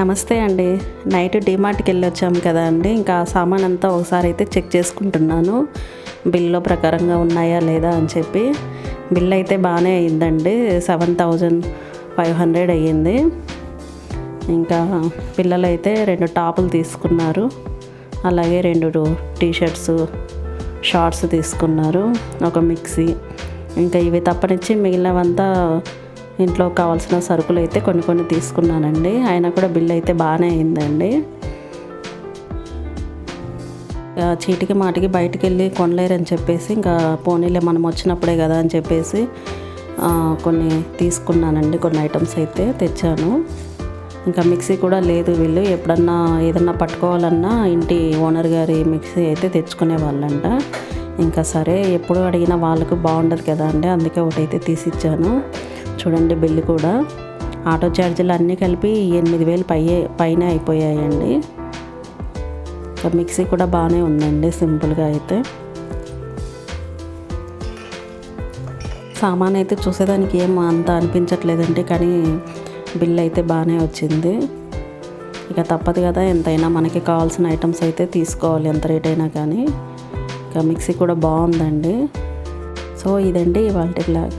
నమస్తే అండి. నైట్ డిమార్ట్కి వెళ్ళి వచ్చాము కదా అండి. ఇంకా సామాన్ అంతా ఒకసారి అయితే చెక్ చేసుకుంటున్నాను. బిల్లో ప్రకారంగా ఉన్నాయా లేదా అని చెప్పి. బిల్ అయితే బాగానే అయ్యిందండి సెవెన్ థౌజండ్ ఫైవ్ హండ్రెడ్ అయ్యింది. ఇంకా పిల్లలు అయితే రెండు టాపులు తీసుకున్నారు. అలాగే రెండు టీ షర్ట్స్ షార్ట్స్ తీసుకున్నారు. ఒక మిక్సీ. ఇంకా ఇవి తప్పనిచ్చి మిగిలినవంతా ఇంట్లో కావాల్సిన సరుకులు అయితే కొన్ని కొన్ని తీసుకున్నానండి. అయినా కూడా బిల్ అయితే బాగానే అయిందండి. చీటికి మాటికి బయటికి వెళ్ళి కొనలేరని చెప్పేసి ఇంకా పోనీలే మనం వచ్చినప్పుడే కదా అని చెప్పేసి కొన్ని తీసుకున్నానండి. కొన్ని ఐటమ్స్ అయితే తెచ్చాను. ఇంకా మిక్సీ కూడా లేదు వీళ్ళు. ఎప్పుడన్నా ఏదన్నా పట్టుకోవాలన్నా ఇంటి ఓనర్ గారి మిక్సీ అయితే తెచ్చుకునే వాళ్ళంట. ఇంకా సరే ఎప్పుడు అడిగినా వాళ్ళకు బాగుండదు కదా అండి. అందుకే ఒకటైతే తీసిచ్చాను. చూడండి బిల్లు కూడా. ఆటో ఛార్జీలు అన్నీ కలిపి ఎనిమిది వేలు పై పైన అయిపోయాయండి. ఇంకా మిక్సీ కూడా బాగానే ఉందండి సింపుల్గా అయితే. సామాన్ అయితే చూసేదానికి ఏం అంత అనిపించట్లేదండి కానీ బిల్ అయితే బాగానే వచ్చింది. ఇక తప్పదు కదా ఎంతైనా మనకి కావాల్సిన ఐటమ్స్ అయితే తీసుకోవాలి ఎంత రేట్ అయినా కానీ. ఇక మిక్సీ కూడా బాగుందండి. సో ఇదండి ఇవాళ బ్లాగ్